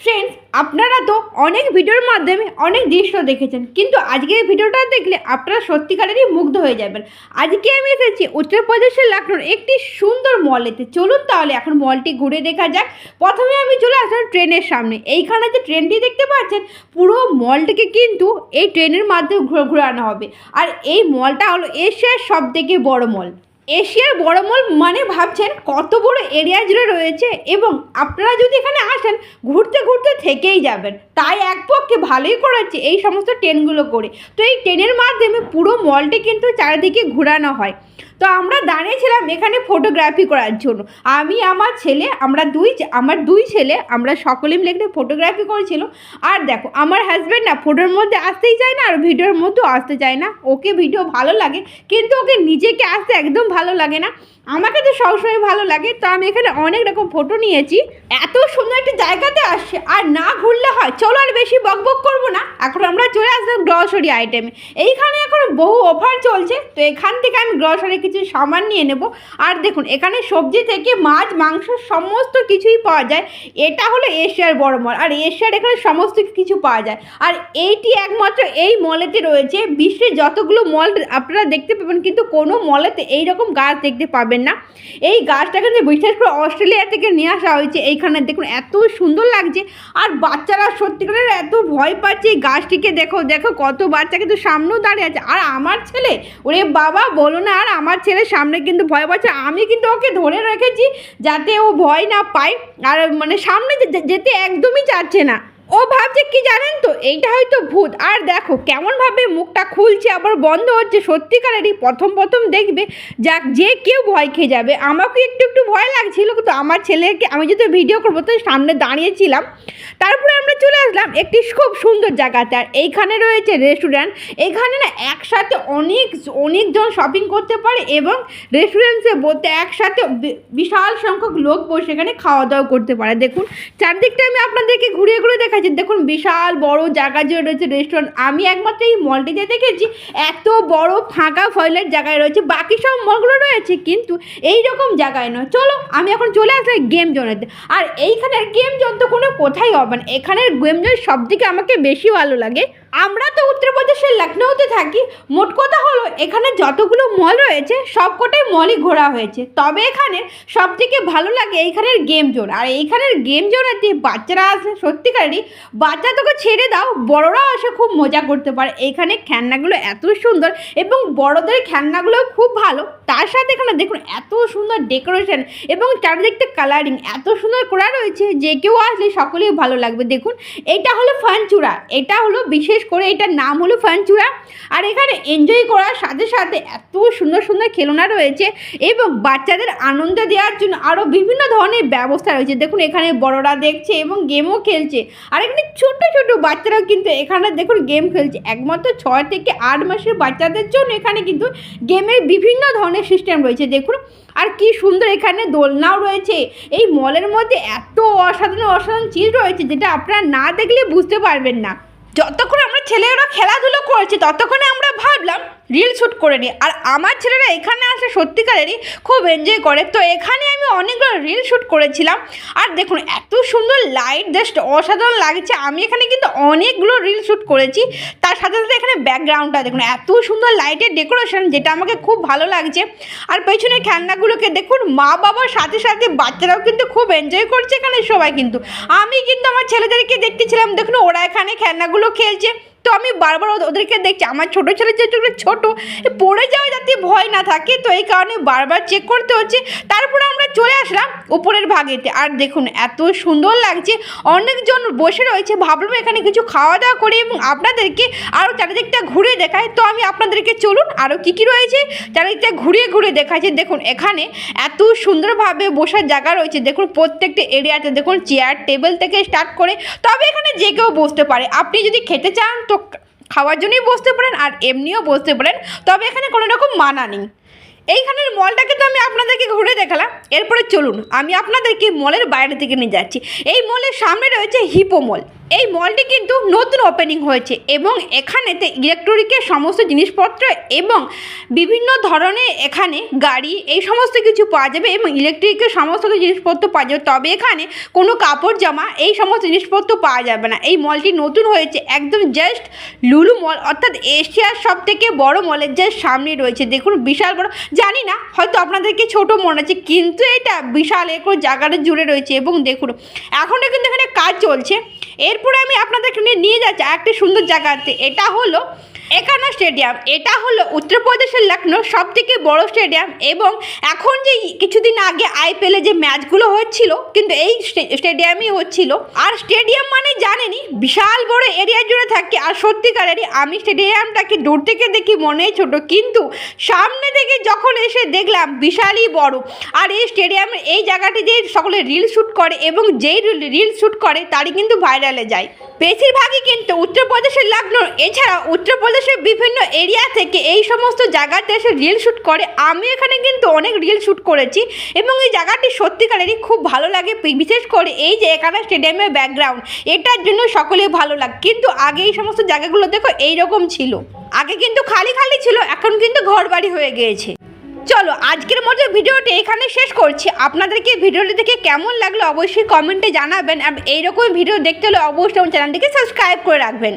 Friends আপনারা তো অনেক ভিডিওর মাধ্যমে অনেক দৃশ্য দেখেছেন, কিন্তু আজকের এই ভিডিওটা দেখলে আপনারা সত্যিকারেরই মুগ্ধ হয়ে যাবেন। আজকে আমি এসেছি উত্তরপ্রদেশের লখনৌর একটি সুন্দর মলেতে চলুন তাহলে এখন মলটি ঘুরে দেখা যাক। প্রথমে আমি চলে আসলাম ট্রেনের সামনে। এইখানে যে ট্রেনটি দেখতে পাচ্ছেন, পুরো মলটিকে কিন্তু এই ট্রেনের মাধ্যমে ঘুরে ঘুরানো হবে। আর এই মলটা হলো এশিয়ার সব থেকে বড় মল এশিয়ার বড় মল মানে ভাবছেন কত বড় এরিয়া জুড়ে রয়েছে এবং আপনারা যদি এখানে আসেন, ঘুরতে ঘুরতে থেকেই যাবেন। তাই এক পক্ষে ভালোই করাচ্ছে এই সমস্ত ট্রেনগুলো করে। তো এই ট্রেনের মাধ্যমে পুরো মলটি কিন্তু চারিদিকে ঘুরানো হয়। তো আমরা দাঁড়িয়েছিলাম এখানে ফটোগ্রাফি করার জন্য। আমি, আমার ছেলে, আমরা দুই, আমার দুই ছেলে, আমরা সকলে মিলে এখানে ফটোগ্রাফি করেছিল। আর দেখো, আমার হাজব্যান্ড না ফটোর মধ্যে আসতেই চায় না আর ভিডিওর মধ্যেও আসতে চায় না। ওকে ভিডিও ভালো লাগে, কিন্তু ওকে নিজেকে আসতে একদম ভালো লাগে না। আমাকে তো সবসময় ভালো লাগে, তো আমি এখানে অনেক রকম ফটো নিয়েছি। এত সুন্দর একটা জায়গাতে আসছে, আর না ঘুরলে হয়। চলো আর বেশি বকবক করব না। এখন আমরা চলে আসলাম গ্রসারি আইটেমে এইখানে বহু অফার চলছে, তো এখান থেকে আমি গ্রসারি কিছু সামান নিয়ে নেব। আর দেখুন, এখানে সবজি থেকে মাছ, মাংস সমস্ত কিছুই পাওয়া যায়। এটা হলো এশিয়ার বড় মল আর এশিয়ার এখানে সমস্ত কিছু পাওয়া যায়। আর এইটি একমাত্র এই মলেতে রয়েছে। বিশ্বের যতগুলো মল আপনারা দেখতে পাবেন, কিন্তু কোনো মলেতে এই রকম গাছ দেখতে পাবেন না। এই গাছটা কিন্তু বিশেষ করে অস্ট্রেলিয়া থেকে নিয়ে আসা হয়েছে, এইখানে দেখুন এত সুন্দর লাগছে। আর বাচ্চারা সত্যিকারের এত ভয় পাচ্ছে এই গাছটিকে। দেখো দেখো কত বাচ্চা কিন্তু সামনেও দাঁড়িয়ে আছে। আর আমার ছেলে? ওরে বাবা, বলো না, আর আমার ছেলে সামনে কিন্তু ভয় পাচ্ছে। আমি কিন্তু ওকে ধরে রেখেছি যাতে ও ভয় না পায়, আর মানে সামনে যেতে একদমই চাচ্ছে না। ও ভাবছে, কি জানেন তো? এইটা হয়তো ভূত। আর দেখো, কেমনভাবে মুখটা খুলছে, আবার বন্ধ হচ্ছে, সত্যিকারেরই প্রথম প্রথম দেখবে, যাক, যে কেউ ভয় খেয়ে যাবে। আমাকে একটু একটু ভয় লাগছিল, কিন্তু আমার ছেলেকে আমি যেহেতু ভিডিও করব, তো সামনে দাঁড়িয়েছিলাম। তারপরে আমরা চলে আসলাম একটি খুব সুন্দর জায়গাতে। আর এইখানে রয়েছে রেস্টুরেন্ট এখানে না একসাথে অনেক, অনেকজন শপিং করতে পারে এবং রেস্টুরেন্টসে বলতে একসাথে বিশাল সংখ্যক লোক বসে এখানে খাওয়া দাওয়া করতে পারে। দেখুন, চারদিকটা আমি আপনাদেরকে ঘুরিয়ে ঘুরে দেখাচ্ছি। দেখুন, বিশাল বড় জায়গা জুড়ে রয়েছে রেস্টুরেন্ট আমি একমাত্র এই মলটিতে দেখেছি, এত বড় ফাঁকা ফয়লের জায়গায় রয়েছে। বাকি সব মলগুলো রয়েছে, কিন্তু এই রকম জায়গায় নয়। চলো, আমি এখন চলে আসলাম গেম জোনেতে আর এইখানের গেম জোন তো কোনো কোথায় হবে না। এখানের গেম জোন সব থেকে আমাকে বেশি ভালো লাগে। আমরা তো উত্তরপ্রদেশের লখনৌতে থাকি। মোট কথা হলো, এখানে যতগুলো মল রয়েছে, সবকটাই মলই ঘোরা হয়েছে। তবে এখানে সব থেকে ভালো লাগে এইখানের গেম জোন আর এইখানের গেম জোনেতে বাচ্চারা আসলে সত্যিকারেরই বাচ্চা তোকে ছেড়ে দাও, বড়রাও এসে খুব মজা করতে পারে। এইখানে খেলনাগুলো এত সুন্দর এবং বড়দের খেলনাগুলোও খুব ভালো। তার সাথে এখানে দেখুন এত সুন্দর ডেকোরেশন এবং চারিদিকটা কালারিং এত সুন্দর করা রয়েছে যে কেউ আসলে সকলেই ভালো লাগবে। দেখুন, এটা হলো ফানচুরা এটা হলো বিশেষ করে এটার নাম হলো ফানচুরা আর এখানে এনজয় করার সাথে সাথে এত সুন্দর সুন্দর খেলনা রয়েছে এবং বাচ্চাদের আনন্দ দেওয়ার জন্য আরও বিভিন্ন ধরনের ব্যবস্থা রয়েছে। দেখুন, এখানে বড়রা দেখছে এবং গেমও খেলছে আর এখানে ছোট ছোট বাচ্চারাও কিন্তু এখানে দেখুন গেম খেলছে। একমাত্র ছয় থেকে আট মাসের বাচ্চাদের জন্য এখানে কিন্তু গেমের বিভিন্ন ধরনের সিস্টেম রয়েছে, দেখুন। আর কি সুন্দর এখানে দোলনাও রয়েছে। এই মলের মধ্যে এত অসাধারণ অসাধারণ চিজ রয়েছে যেটা আপনারা না দেখলে বুঝতে পারবেন না। যতক্ষণ আমরা ছেলেরা খেলাধুলো করছে, ততক্ষণে আমরা ভাবলাম রিল শ্যুট করে নিই। আর আমার ছেলেরা এখানে আসলে সত্যিকারেরই খুব এনজয় করে। তো এখানে আমি অনেকগুলো রিল শ্যুট করেছিলাম। আর দেখুন, এত সুন্দর লাইট জাস্ট অসাধারণ লাগছে। আমি এখানে কিন্তু অনেকগুলো রিল শ্যুট করেছি। তার সাথে সাথে এখানে ব্যাকগ্রাউন্ডটা দেখুন, এত সুন্দর লাইটের ডেকোরেশন যেটা আমাকে খুব ভালো লাগছে। আর পেছনে খেলনাগুলোকে দেখুন, মা বাবার সাথে সাথে বাচ্চারাও কিন্তু খুব এনজয় করছে এখানে সবাই কিন্তু। আমি কিন্তু আমার ছেলেদেরকে দেখতেছিলাম। দেখুন, ওরা এখানে খেলনাগুলো খেলছে। তো আমি বারবার ওদের- ওদেরকে দেখছি, আমার ছোটো ছেলে যেহেতু একটু ছোটো পড়ে যাওয়া যাতে ভয় না থাকে, তো এই কারণে বারবার চেক করতে হচ্ছে। তারপরে আমরা চলে আসলাম উপরের ভাগেতে। আর দেখুন, এত সুন্দর লাগছে, অনেকজন বসে রয়েছে। ভাবলাম এখানে কিছু খাওয়া দাওয়া করি এবং আপনাদেরকে আরও চারিদিকটা ঘুরে দেখাই। তো আমি আপনাদেরকে চলুন আরও কী কী রয়েছে? চারিদিকটা ঘুরিয়ে ঘুরিয়ে দেখাচ্ছি। দেখুন, এখানে এত সুন্দরভাবে বসার জায়গা রয়েছে। দেখুন, প্রত্যেকটা এরিয়াতে দেখুন চেয়ার টেবিল থেকে স্টার্ট করে। তবে এখানে যে কেউ বসতে পারে। আপনি যদি খেতে চান, তো খাওয়ার জন্যই বসতে পারেন আর এমনিও বসতে পারেন, তবে এখানে কোনো রকম মানা নেই। এইখানের মলটাকে তো আমি আপনাদেরকে ঘুরে দেখালাম। এরপরে চলুন, আমি আপনাদেরকে মলের বাইরে থেকে নিয়ে যাচ্ছি। এই মলের সামনে রয়েছে হিপো মল এই মলটি কিন্তু নতুন ওপেনিং হয়েছে এবং এখানেতে ইলেকট্রনিকের সমস্ত জিনিসপত্র এবং বিভিন্ন ধরনের এখানে গাড়ি এই সমস্ত কিছু পাওয়া যাবে এবং ইলেকট্রিকের সমস্ত জিনিসপত্র পাওয়া যাবে। তবে এখানে কোনো কাপড় জামা এই সমস্ত জিনিসপত্র পাওয়া যাবে না। এই মলটি নতুন হয়েছে একদম জাস্ট লুলু মল অর্থাৎ এশিয়ার সব থেকে বড় মলের জাস্ট সামনে রয়েছে। দেখুন বিশাল বড়। জানি না, হয়তো আপনাদেরকে ছোট মনে হচ্ছে কিন্তু এটা বিশাল একর জায়গাটা জুড়ে রয়েছে এবং দেখুন, এখনও কিন্তু এখানে কাজ চলছে। এরপরে আমি আপনাদেরকে নিয়ে- যাচ্ছি একটি সুন্দর জায়গাতে এটা হলো একানা স্টেডিয়াম। এটা হলো উত্তরপ্রদেশের লখনৌ সব থেকে বড় স্টেডিয়াম এবং এখন যে কিছুদিন আগে আইপিএলে যে ম্যাচগুলো হচ্ছিল কিন্তু এই স্টে- স্টেডিয়ামই হচ্ছিল। আর স্টেডিয়াম মানে জানেনই, বিশাল বড় এরিয়া জুড়ে থাকে আর সত্যিকারেরই আমি স্টেডিয়ামটাকে দূর থেকে দেখি মনে হয় ছোট। কিন্তু সামনে থেকে যখন এসে দেখলাম বিশালই বড়। আর এই স্টেডিয়ামের এই জায়গাটি যে সকলে রিল শ্যুট করে এবং যেই রিল শ্যুট করে তারই কিন্তু ভাইরালে যায়। বেশিরভাগই কিন্তু উত্তরপ্রদেশের লখনৌ এছাড়া উত্তরপ্রদেশের বিভিন্ন এরিয়া থেকে এই সমস্ত জায়গাতে এসে রিল শ্যুট করে। আমি এখানে কিন্তু অনেক রিল শ্যুট করেছি এবং এই জায়গাটি সত্যিকারেরই খুব ভালো লাগে। বিশেষ করে এই যে এখানে স্টেডিয়ামের ব্যাকগ্রাউন্ড এটার জন্য সকলেই ভালো লাগে। কিন্তু আগে এই সমস্ত জায়গাগুলো দেখো এইরকম ছিল। আগে কিন্তু খালি খালি ছিল, এখন কিন্তু ঘর বাড়ি হয়ে গিয়েছে। চলো, আজকের মতো ভিডিওটি এখানে শেষ করছি। আপনাদেরকে ভিডিওটি দেখে কেমন লাগল অবশ্যই কমেন্টে জানাবেন। আর এইরকম ভিডিও দেখতে হলে অবশ্যই চ্যানেলটিকে সাবস্ক্রাইব করে রাখবেন।